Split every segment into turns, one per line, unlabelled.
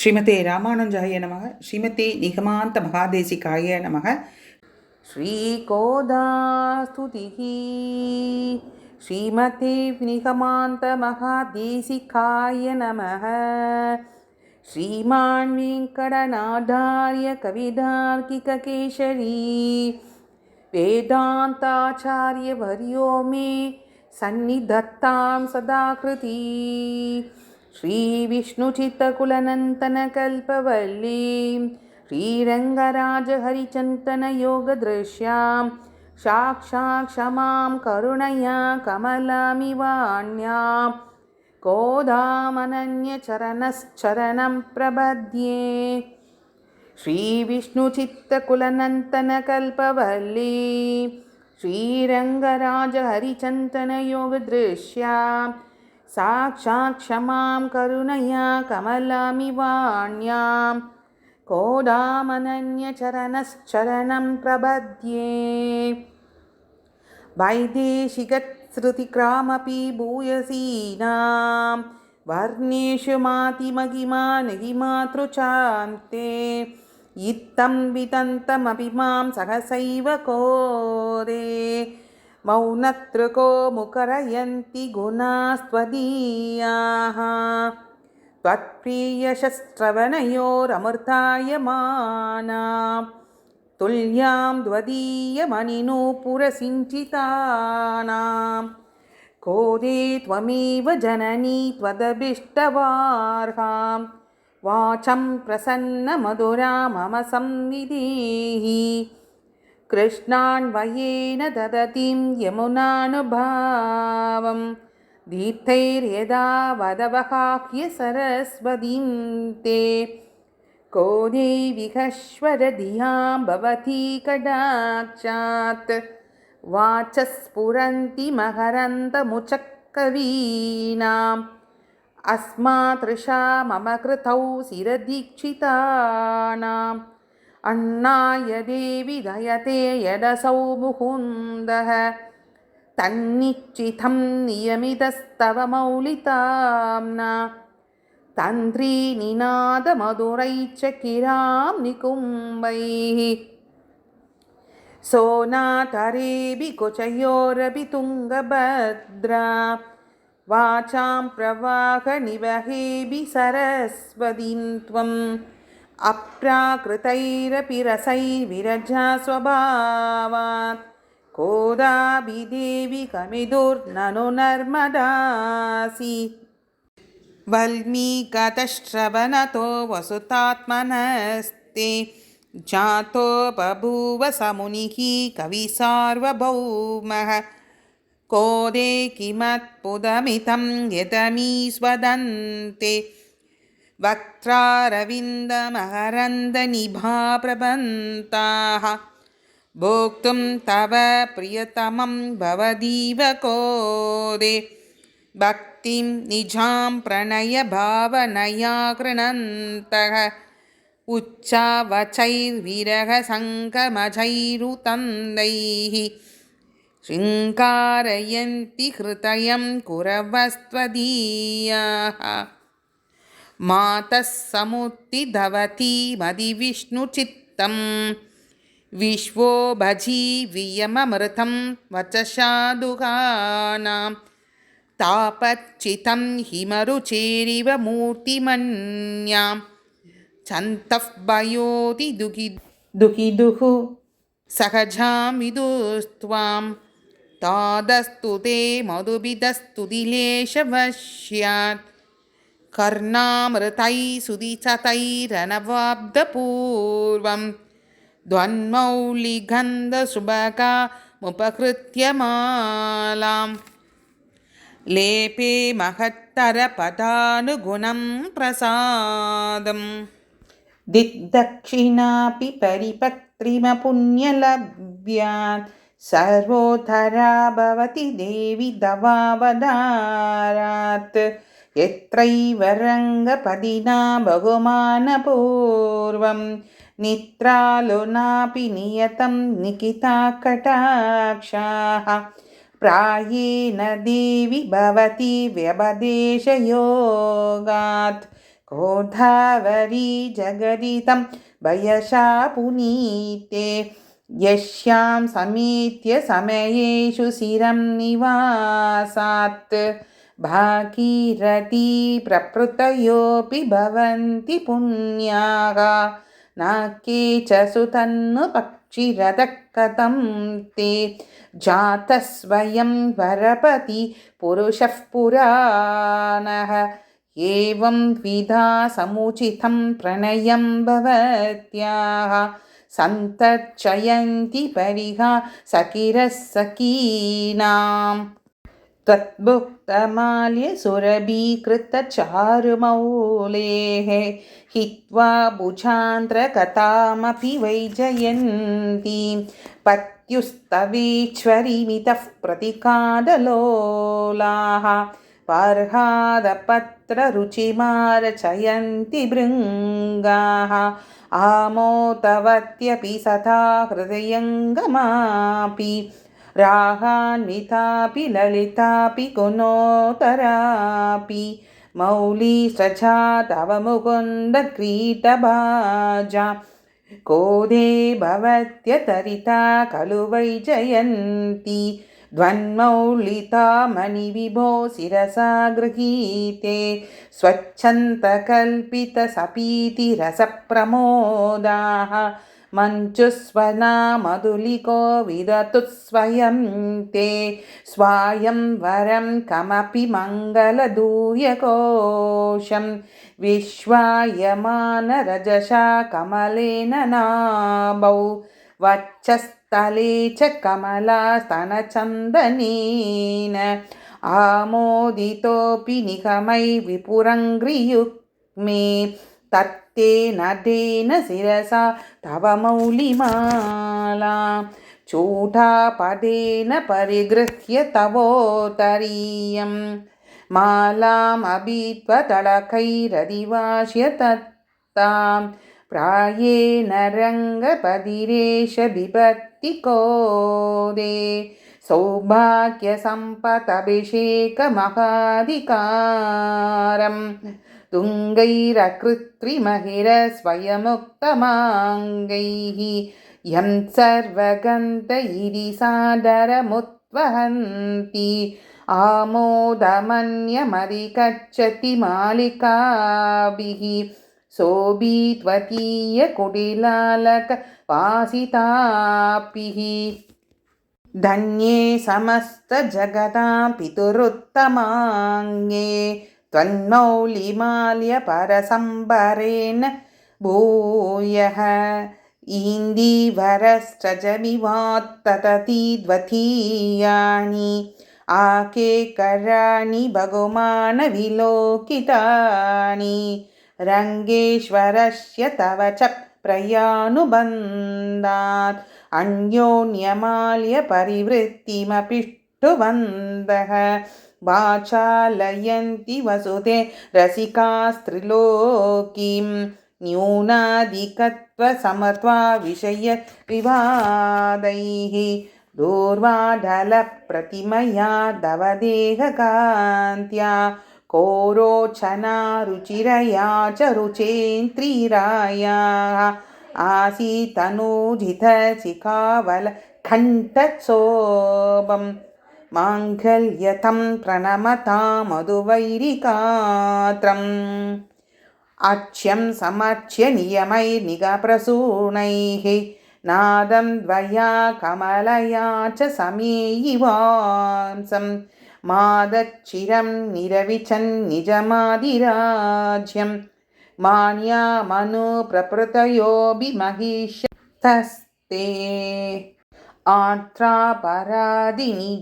ஸ்ரீமதே ராமானுஜாய நமக ஸ்ரீமதே நிகமாந்த மகாதேசிகாய நமக ஸ்ரீகோதாஸ்துதிः ஸ்ரீமதே நிகமாந்த மகாதேசிகாய நமக श्रीमान् वेङ्कटनाथार्य कविदार्किककेशरी वेदान्ताचार्यवर्यो मे सन्निधत्तां सदाकृती श्रीविष्णुचित्तकुलनन्तनकल्पवल्लीं श्रीरङ्गराजहरिचन्तनयोगदृश्यां साक्षात् क्षमां करुणया कमलामिवाण्याम् गोदामनन्यचरणश्चरणं प्रपद्ये। श्रीविष्णुचित्तकुलनन्तनकल्पवल्ली श्रीरङ्गराजहरिचन्तनयोगदृश्या साक्षात् क्षमां करुणया कमलामिवाण्यां कोदामनन्यचरणश्चरणं प्रपद्ये वैदेशिकश्रुतिक्रामपि भूयसीनां वर्णेषु मातिमहिमा नहिमातृचान्ते। इत्थं वितन्तमपि मां सहसैव कोरे मौनतृको मुकरयन्ति गुणास्त्वदीयाः। त्वत्प्रियशस्त्रवनयोरमृतायमानाम् तुल्यां द्वदीयमणिनूपुरसिञ्चितानां कोदे त्वमेव जननी त्वदभिष्टवार्हां वाचं प्रसन्नमधुरा मम संविधेहि कृष्णान्वयेन ददतीं यमुनानुभावं दीप्तैर्यदा वदवहाह्य सरस्वतीं ते। को देविहश्वरधियां भवती कडाक्षात् वाचस्फुरन्ति महरन्तमुचक्कवीनाम् अस्मातृशा मम कृतौ शिरदीक्षितानाम् अण्णाय देवि दयते यदसौ मुकुन्दः तन्निश्चितं नियमितस्तव मौलिताम्ना तन्त्रीनिनादमधुरैश्च किरां निकुम्बैः सोनातरेऽपि कुचयोरपि तुङ्गभद्रा वाचां प्रवाहनिवहेऽपि सरस्वतीं त्वम् अप्राकृतैरपि रसैर्विरजा स्वभावात् कोदाभिदेवि कमिदुर्ननु नर्मदासि। वल्मीकतश्रवणतो वसुतात्मनस्ते। जातो बभूव समुनिः कविसार्वभौमः कोदे किमत्पुदमितं यतमीस्वदन्ते। वक्त्रारविन्दमहरन्दनिभा प्रबन्ताः भोक्तुं तव प्रियतमं भवदीव कोदे भक्तिं निजां प्रणयभावनया कृणन्तः। उच्चावचैर्विरहसङ्गमजैरुतन्दैः। शृङ्कारयन्ति हृदयं कुरवस्त्वदीयाः మాతः సముత్తిధవతి మది విష్ణుచిత్తం విశ్వో భజీవియమమృతం వచసాదుగానాం తాపచ్చితం హిమరుచేరివ మూర్తిమన్యాం చంతః భయోతి దుఃఖి దుఃఖిదుః సహజామిదుస్త్వాం తాదస్తు తే మధుబిదస్తుతిలేశవశ్యాత్ कर्णामृतैः सुदिचतैरनवाब्धपूर्वं द्वन्मौलिगन्धसुभगामुपकृत्य मालाम् लेपे महत्तरपदानुगुणं प्रसादं दिग्दक्षिणापि परिपत्रिमपुण्यलभ्यात्। सर्वोत्तरा भवति देवि दवावदारात् यत्रैव रङ्गपदिना बहुमानपूर्वं नित्रालुनापि नियतं निकिता कटाक्षाः प्रायेण देवि भवति व्यपदेशयोगात्। गोधावरी जगदितं वयशा पुनीते। यस्यां समेत्य समयेषु शिरं निवासात् भागीरथी प्रभृतयोऽपि भवन्ति पुण्याः न के च सुतन्नु पक्षिरथः कथं ते जातः स्वयं वरपति पुरुषः पुराणः एवं द्विधा समुचितं प्रणयं भवत्याः सन्तर्चयन्ति परिहा सखिरः सखीनाम् त्वद्भुक्तमाल्यसुरभीकृतचारुमौलेः हित्वा भुजान्त्रकथामपि वैजयन्तीं पत्युस्तवीश्वरिमितः प्रतिकादलोलाः पर्हादपत्ररुचिमारचयन्ति भृङ्गाः। आमोतवत्यपि सदा हृदयङ्गमापि రాగాన్వితాపి లలితాపి గుణోతరాపి మౌళీ సచా తవ ముకుంద క్రీటభాజా కోదే భవత్యతరితా ఖలు వై జయంతి ద్వన్మౌళితామణి విభో శిరసా గృహీతే స్వచ్ఛంతకల్పిత సపీతి రసప్రమోదాః मधुलिको विदतु स्वयं ते स्वायं वरं कमपि मङ्गलदूयकोशं विश्वायमानरजसा कमलेन नाभौ वक्षस्थले च कमलास्तनचन्दनेन आमोदितोऽपि निगमै തത്തേന തേന ശിരസ തവ മൗലിമാല. ചൂഢാപദേന പരിഗൃഹ്യ തവോത്തരീയം മാലാമഭീത്വതളകൈരതിവാശ്യ തത്താം. പ്രായേണ രംഗപതിരേഷ ബിഭത്തി കോദേ സൗഭാഗ്യസമ്പതഭിഷേകമഹാധികാരം तुङ्गैरकृत्रिमहिरस्वयमुक्तमाङ्गैः यं सर्वगन्धैरिसादरमुत्वहन्ति आमोदमन्यमधिगच्छति मालिकाभिः सोऽभित्वतीयकुटिलालकवासितापिः धन्ये समस्तजगतां पितुरुत्तमाङ्गे त्वन्मौलिमाल्यपरसम्बरेण भूयः। इन्दीवरश्चजमिवात्ततीद्वतीयानि आकेकराणि बहुमानविलोकितानि रङ्गेश्वरस्य तव च प्रयानुबन्धात् अन्योन्यमाल्यपरिवृत्तिमपिष्टुवन्तः वाचालयन्ति वसुते रसिकास्त्रिलोकीं न्यूनाधिकत्वसमत्वा विषयविवादैः दूर्वाढलप्रतिमया दवदेहकान्त्या। कोरोचना रुचिरया च रुचेन्द्रिरायाः। आसीतनूजितशिखावलकण्ठसोपम् माङ्गल्यतं प्रणमता मधुवैरिकात्रम् अक्ष्यं समर्च्य नियमैर्निगप्रसूनैः नादं द्वया कमलया च समेयिवांसं। मादच्चिरं निरविचन्निजमादिराज्यं मान्यामनुप्रभृतयोभिमहिषतस्ते आर्त्रापराधिनि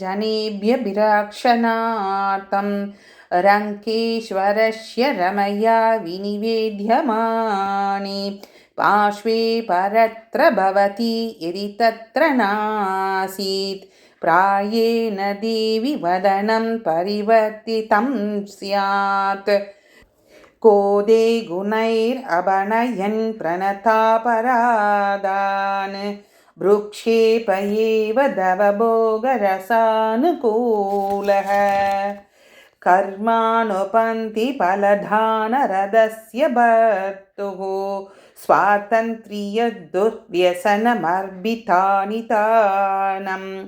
जनेभ्यभिरक्षणार्थं रङ्केश्वरस्य रमया विनिवेद्यमाने। पार्श्वे परत्र भवति यदि तत्र नासीत्। प्रायेण देवि वदनं परिवर्तितं स्यात्। कोदे गुणैरभणयन् प्रणतापराधान् वृक्षेपयेव दवभोगरसानुकूलः कर्मानुपन्थिफलधानरदस्य भर्तुः स्वातन्त्र्यदुर्व्यसनमर्भितानि तानम्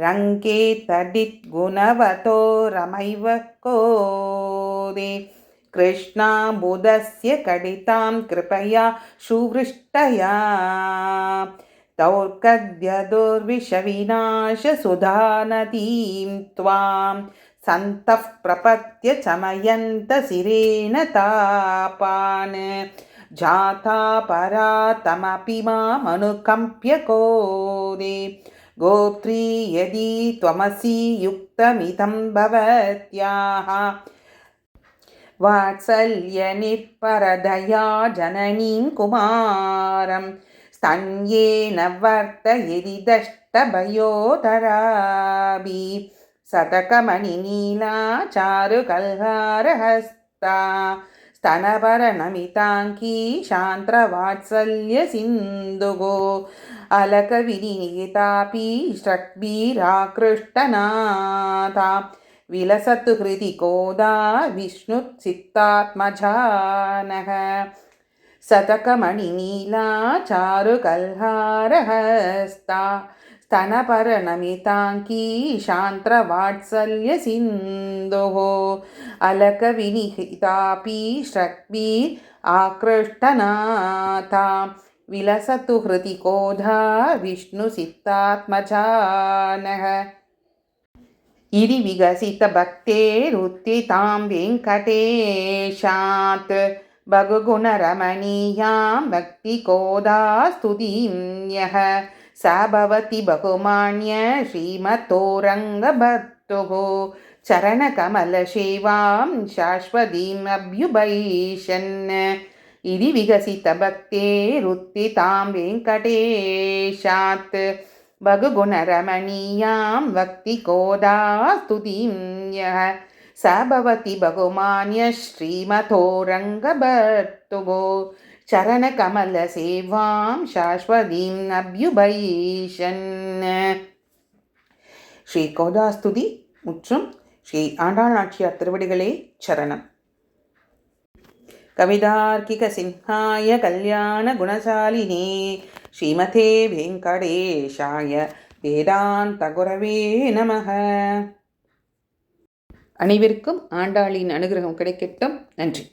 रङ्गे तडिद्गुणवतो रमैव कोदे। कृष्णाबुधस्य कडितां कृपया सुवृष्टया। दौर्गद्यदुर्विषविनाशसुधानदीं त्वां सन्तः प्रपत्य चमयन्त सिरेण तापान्। जाता परातमपि मामनुकम्प्य कोदे। गोत्री यदि त्वमसि युक्तमिदं भवत्याः। वात्सल्यनिर्परदया जननीं कुमारं स्तन्येन वर्तयदि शतकमणिनीला चारुकल्हारहस्ता स्तनभरणमिताङ्की शान्त्रवात्सल्यसिन्धुगो। अलकविनिहितापि षट्भिराकृष्टनाथा विलसतु हृदि कोदा विष्णुचित्तात्मजानः शतकमणिनीला चारुकल्हारहस्ता स्तनपरनमिताङ्की शान्त्रवात्सल्यसिन्धोः अलकविनिहितापि षट्भि आकृष्टनाथा विलसतु हृदि कोधा विष्णुसित्तात्मजानः इति विकसितभक्तेरुत्थितां वेङ्कटेशात् बहुगुणरमणीयां भक्तिकोदास्तुतिं यः सा भवति बहुमान्य श्रीमतोरङ्गभर्तुः चरणकमलसेवां शाश्वतीम् अभ्युपैषन् इति विकसितभक्तेरुत्थितां वेङ्कटेशात् बहुगुणरमणीयां भक्तिकोदास्तुतिं यः स भवति बहुमान्यश्रीमतो रङ्गभर्तुगो चरणकमलसेवां शाश्वतीं नभ्युभैषन् ஸ்ரீ கோதாஸ்துதி முற்றும் ஸ்ரீ ஆண்டாளாட்சியார் திருவடிகளே சரணம் கவிதார்க்கிக சிம்ஹாய கல்யாண குணசாலினே ஸ்ரீமதே வெங்கடேஷாய வேதாந்த குரவே நமக அனைவருக்கும் ஆண்டாளின் அனுகிரகம் கிடைக்கட்டும். நன்றி.